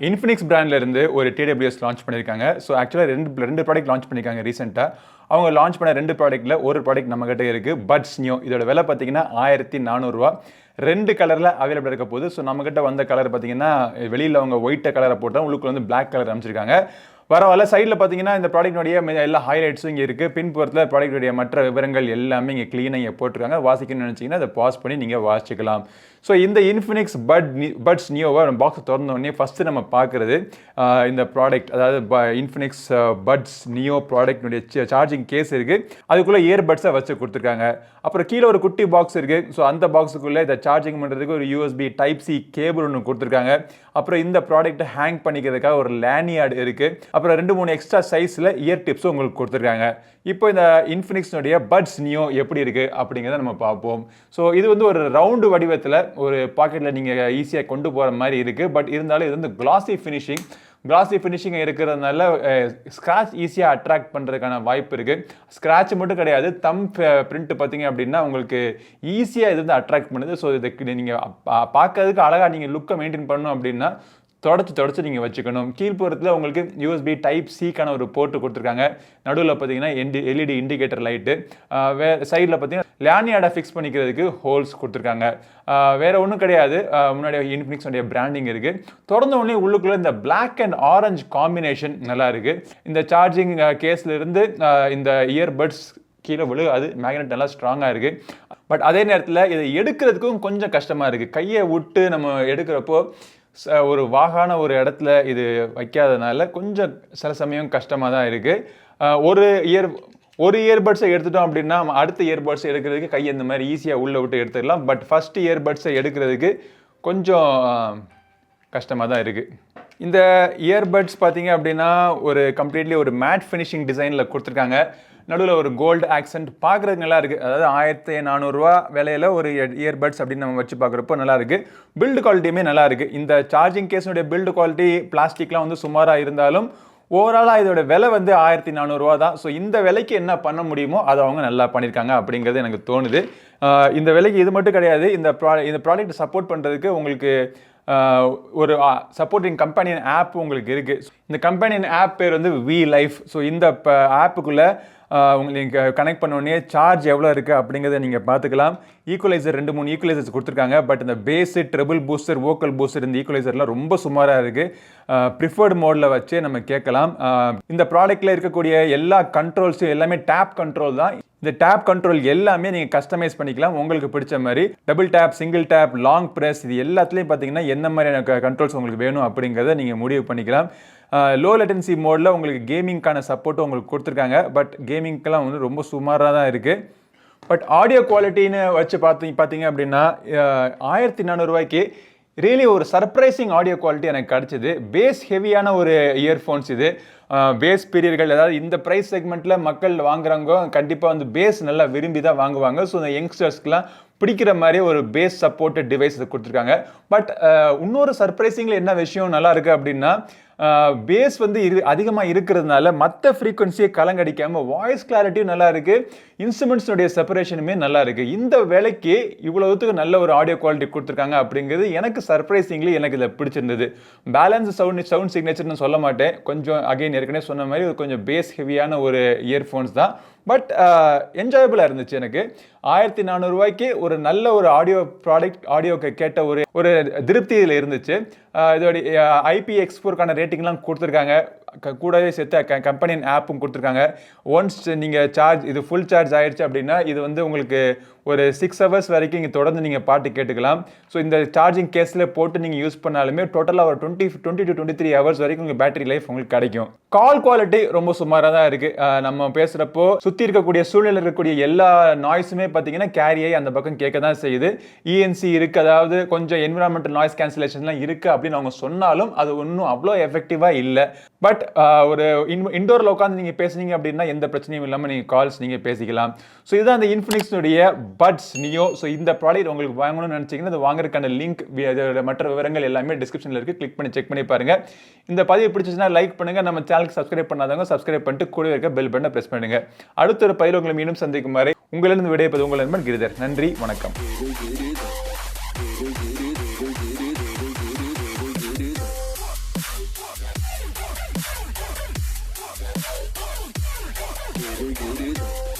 Infinix பிராண்ட்லேருந்து ஒரு TWS launch பண்ணியிருக்காங்க so ஆக்சுவலாக ரெண்டு ரெண்டு ப்ராடக்ட் லான்ச் பண்ணியிருக்காங்க ரீசெண்டாக அவங்க லான்ச் பண்ண ரெண்டு ப்ராடக்ட்டில் ஒரு ப்ராடக்ட் நம்மக்கிட்ட இருக்குது பட்ஸ் நியூ இதோட விலை பார்த்தீங்கன்னா ஆயிரத்தி நானூறுரூவா ரெண்டு கலரில் அவைலபிள் இருக்க போகுது ஸோ நம்மக்கிட்ட வந்த கலர் பார்த்தீங்கன்னா வெளியில் அவங்க ஒயிட்டை கலரை போட்டால் உள்ளுக்குள்ள வந்து பிளாக் கலர் அமைச்சிருக்காங்க பரவாயில்ல சைடில் பார்த்தீங்கன்னா இந்த ப்ராடக்ட்னுடைய எல்லா ஹைலைட்ஸும் இங்கே இருக்குது பின்புறத்தில் ப்ராடக்ட்டுடைய மற்ற விவரங்கள் எல்லாமே இங்கே க்ளீனாக இங்கே போட்டிருக்காங்க. வாசிக்கணும்னு நினச்சிங்கன்னா அதை பாஸ் பண்ணி நீங்கள் வாசிக்கலாம் ஸோ இந்த இன்ஃபினிக்ஸ் பட் பட்ஸ் நியோவை பாக்ஸ் திறந்தோடனே ஃபஸ்ட்டு நம்ம பார்க்குறது இந்த ப்ராடக்ட் அதாவது ப இன்ஃபினிக்ஸ் பட்ஸ் நியோ ப்ராடக்ட்னுடைய சார்ஜிங் கேஸ் இருக்குது அதுக்குள்ளே இயர்பட்ஸை வச்சு கொடுத்துருக்காங்க. அப்புறம் கீழே ஒரு குட்டி பாக்ஸ் இருக்குது ஸோ அந்த பாக்ஸுக்குள்ளே இதை சார்ஜிங் பண்ணுறதுக்கு ஒரு யூஎஸ்பி டைப் சி கேபிள் ஒன்று கொடுத்துருக்காங்க. அப்புறம் இந்த ப்ராடக்ட்டை ஹேங் பண்ணிக்கிறதுக்காக ஒரு லேனியார்டு இருக்குது அப்புறம் ரெண்டு மூணு எக்ஸ்ட்ரா சைஸில் இயர் டிப்ஸும் உங்களுக்கு கொடுத்துருக்காங்க. இப்போ இந்த இன்ஃபினிக்ஸ்னுடைய பட்ஸ் நியோ எப்படி இருக்குது அப்படிங்கிறத நம்ம பார்ப்போம். ஸோ இது வந்து ஒரு ரவுண்டு வடிவத்தில் ஒரு பாக்கெட்டில் நீங்கள் ஈஸியாக கொண்டு போகிற மாதிரி இருக்குது பட் இருந்தாலும் இது வந்து கிளாசி ஃபினிஷிங் கிளாசி ஃபினிஷிங் இருக்கிறதுனால ஸ்க்ராட்ச் ஈஸியாக அட்ராக்ட் பண்ணுறதுக்கான வாய்ப்பு இருக்குது ஸ்க்ராட்ச் மட்டும் கிடையாது. தம் பிரிண்ட் பார்த்தீங்க அப்படின்னா உங்களுக்கு ஈஸியாக இது வந்து அட்ராக்ட் பண்ணுது. ஸோ இதுக்கு நீங்கள் பார்க்கறதுக்கு அழகாக நீங்கள் லுக்கை மெயின்டைன் பண்ணணும் அப்படின்னா தொடச்சி தொடச்சி நீங்கள் வச்சுக்கணும். கீழ்ப்புறத்தில் உங்களுக்கு யூஎஸ்பி டைப் சிக்கான ஒரு போர்ட்டு கொடுத்துருக்காங்க. நடுவில் பார்த்தீங்கன்னா என்டி எல்இடி இண்டிகேட்டர் லைட்டு வே சைடில் பார்த்தீங்கன்னா லேனியாடை ஃபிக்ஸ் பண்ணிக்கிறதுக்கு ஹோல்ஸ் கொடுத்துருக்காங்க. வேறு ஒன்றும் கிடையாது. முன்னாடி இன்ஃபினிக்ஸோடைய பிராண்டிங் இருக்குது திறந்த உடனே உள்ளுக்குள்ளே இந்த பிளாக் அண்ட் ஆரஞ்சு காம்பினேஷன் நல்லா இருக்குது இந்த சார்ஜிங் கேஸ்லேருந்து இந்த இயர்பட்ஸ் கீழே விழுகாது மேக்னெட் நல்லா ஸ்ட்ராங்காக இருக்குது பட் அதே நேரத்தில் இதை எடுக்கிறதுக்கும் கொஞ்சம் கஷ்டமாக இருக்குது கையை விட்டு நம்ம எடுக்கிறப்போ ஒரு வாகான ஒரு இடத்துல இது வைக்காதனால கொஞ்சம் சில சமயம் கஷ்டமாக தான் இருக்குது ஒரு இயர் ஒரு இயர்பட்ஸை எடுத்துட்டோம் அப்படின்னா அடுத்த இயர்பட்ஸ் எடுக்கிறதுக்கு கை இந்த மாதிரி ஈஸியாக உள்ளே விட்டு எடுத்துடலாம். பட் ஃபஸ்ட் இயர்பட்ஸை எடுக்கிறதுக்கு கொஞ்சம் கஷ்டமாக தான் இருக்குது இந்த இயர்பட்ஸ் பார்த்தீங்க அப்படின்னா ஒரு கம்ப்ளீட்லி ஒரு மேட் ஃபினிஷிங் டிசைனில் கொடுத்துருக்காங்க. நடுவில் ஒரு கோல்டு ஆக்சன்ட் பார்க்குறதுக்கு நல்லா இருக்குது அதாவது ஆயிரத்தி நானூறுரூவா விலையில் ஒரு இயர்பட்ஸ் அப்படின்னு நம்ம வச்சு பார்க்குறப்போ நல்லா இருக்குது பில்டு குவாலிட்டியுமே நல்லா இருக்குது இந்த சார்ஜிங் கேஸினுடைய பில்டு குவாலிட்டி பிளாஸ்டிக்லாம் வந்து சுமாராக இருந்தாலும் ஓவராலாக இதோட விலை வந்து ஆயிரத்தி நானூறுரூவா தான். ஸோ இந்த விலைக்கு என்ன பண்ண முடியுமோ அதை அவங்க நல்லா பண்ணியிருக்காங்க அப்படிங்கிறது எனக்கு தோணுது. இந்த விலைக்கு இது மட்டும் கிடையாது. இந்த ப்ரா இந்த ப்ராடக்ட் சப்போர்ட் பண்ணுறதுக்கு உங்களுக்கு ஒரு சப்போர்ட்டிங் கம்பெனியின் ஆப் உங்களுக்கு இருக்குது இந்த கம்பெனியின் ஆப் பேர் வந்து வி லைஃப் ஸோ இந்த ஆப்புக்குள்ளே உங்களுக்கு கனெக்ட் பண்ண உடனே சார்ஜ் எவ்வளோ இருக்குது அப்படிங்கிறத நீங்கள் பார்த்துக்கலாம். ஈக்குவலைசர் ரெண்டு மூணு ஈக்குவலைசர்ஸ் கொடுத்துருக்காங்க. பட் இந்த bass treble booster vocal booster இந்த ஈக்குவலைசர்லாம் ரொம்ப சுமாராக இருக்குது ப்ரிஃபர்டு மோடில் வச்சே நம்ம கேட்கலாம். இந்த ப்ராடக்ட்டில் இருக்கக்கூடிய எல்லா கண்ட்ரோல்ஸும் எல்லாமே டேப் கண்ட்ரோல் தான். இந்த டேப் கண்ட்ரோல் எல்லாமே நீங்கள் கஸ்டமைஸ் பண்ணிக்கலாம். உங்களுக்கு பிடிச்ச மாதிரி double tap single tap long press இது எல்லாத்துலேயும் பார்த்தீங்கன்னா என்ன மாதிரியான கண்ட்ரோல்ஸ் உங்களுக்கு வேணும் அப்படிங்கிறத நீங்கள் முடிவு பண்ணிக்கலாம். லோ லெட்டன்சி மோடில் உங்களுக்கு கேமிங்க்கான சப்போர்ட்டும் உங்களுக்கு கொடுத்துருக்காங்க. பட் கேமிங்க்கெல்லாம் வந்து ரொம்ப சுமாராக தான் இருக்குது பட் ஆடியோ குவாலிட்டின்னு வச்சு பார்த்தீங்க பார்த்தீங்க அப்படின்னா ஆயிரத்தி நானூறுரூவாய்க்கு ரியலி ஒரு சர்ப்ரைசிங் ஆடியோ குவாலிட்டி எனக்கு கிடச்சிது. பேஸ் ஹெவியான ஒரு இயர்ஃபோன்ஸ் இது. பேஸ் பீரியர்கள் அதாவது இந்த ப்ரைஸ் செக்மெண்ட்டில் மக்கள் வாங்குறவங்க கண்டிப்பாக வந்து பேஸ் நல்லா விரும்பி தான் வாங்குவாங்க. ஸோ இந்த யங்ஸ்டர்ஸ்க்குலாம் பிடிக்கிற மாதிரி ஒரு பேஸ் சப்போர்ட்டட் டிவைஸ் கொடுத்துருக்காங்க. பட் இன்னொரு சர்ப்ரைசிங்கில் என்ன விஷயம் நல்லா இருக்குது அப்படின்னா பேஸ் வந்து இரு அதிகமாக இருக்கிறதுனால மற்ற ஃப்ரீக்குவன்சியை கலங்கடிக்காமல் வாய்ஸ் கிளாரிட்டியும் நல்லா இருக்குது இன்ஸ்ட்ருமெண்ட்ஸுடைய செப்பரேஷனுமே நல்லா இருக்குது இந்த வேலைக்கு இவ்வளவுத்துக்கு நல்ல ஒரு ஆடியோ குவாலிட்டி கொடுத்துருக்காங்க அப்படிங்கிறது எனக்கு சர்ப்ரைசிங்லி எனக்கு இதில் பிடிச்சிருந்தது. பேலன்ஸ் சவுண்ட் சவுண்ட் சிக்னேச்சர்னு சொல்ல மாட்டேன். கொஞ்சம் அகைன் ஏற்கனவே சொன்ன மாதிரி ஒரு கொஞ்சம் பேஸ் ஹெவியான ஒரு இயர்ஃபோன்ஸ் தான். பட் என்ஜாயபிளாக இருந்துச்சு எனக்கு. ஆயிரத்தி நானூறுரூவாய்க்கு ஒரு நல்ல ஒரு ஆடியோ ப்ராடக்ட் ஆடியோக்கு கேட்ட ஒரு ஒரு திருப்தியில் இருந்துச்சு. இதோடைய ஐபி எக்ஸ்போர்க்கான ரேட்டிங்லாம் கொடுத்துருக்காங்க. கூடவே சேர்த்து கம்பெனியின் ஆப்பும் கொடுத்துருக்காங்க. ஒன்ஸ் நீங்கள் சார்ஜ் இது ஃபுல் சார்ஜ் ஆயிடுச்சு அப்படின்னா இது வந்து உங்களுக்கு ஒரு சிக்ஸ் ஹவர்ஸ் வரைக்கும் இங்கே தொடர்ந்து நீங்கள் பாட்டு கேட்டுக்கலாம். ஸோ இந்த சார்ஜிங் கேஸில் போட்டு நீங்கள் யூஸ் பண்ணாலுமே டோட்டலாக ஒரு twenty twenty to twenty three hours வரைக்கும் உங்கள் பேட்டரி லைஃப் உங்களுக்கு கிடைக்கும். கால் குவாலிட்டி ரொம்ப சுமாராக தான் இருக்குது நம்ம பேசுகிறப்போ சுற்றி இருக்கக்கூடிய சூழ்நிலை இருக்கக்கூடிய எல்லா நாய்ஸுமே பார்த்தீங்கன்னா கேரியை அந்த பக்கம் கேட்க தான் செய்யுது. இஎன்சி இருக்குது அதாவது கொஞ்சம் என்விரான்மெண்டல் நாய்ஸ் கேன்சலேஷன்லாம் இருக்குது அப்படின்னு அவங்க சொன்னாலும் அது ஒன்றும் அவ்வளோ எஃபெக்டிவாக இல்லை. பட் ஒரு இன் இண்டோரில் உட்காந்து நீங்கள் பேசுனீங்க அப்படின்னா எந்த பிரச்சனையும் இல்லாமல் நீங்கள் கால்ஸ் நீங்கள் பேசிக்கலாம். ஸோ இதுதான் அந்த இன்ஃபினிக்ஸ்னுடைய பட்ஸ் நியோ ஸோ இந்த ப்ராடக்ட் உங்களுக்கு வாங்கணும்னு நினச்சிங்கன்னா அது வாங்குறதுக்கான லிங்க் மற்ற விவரங்கள் எல்லாமே டிஸ்கிரிப்ஷனில் இருக்குது கிளிக் பண்ணி செக் பண்ணி பாருங்கள் இந்த பதிவு பிடிச்சிச்சுன்னா லைக் பண்ணுங்கள் நம்ம சேனலுக்கு சப்ஸ்கிரைப் பண்ணாதவங்க சப்ஸ்கிரைப் பண்ணிட்டு கூட இருக்க பெல் பட்டனை ப்ரெஸ் பண்ணுங்கள் அடுத்த ஒரு பதிவு உங்களை மீண்டும் சந்திக்கும் வரை உங்களிருந்து விடையப்பது உங்கள் நண்பன் கிரிதர். நன்றி வணக்கம். Seguro.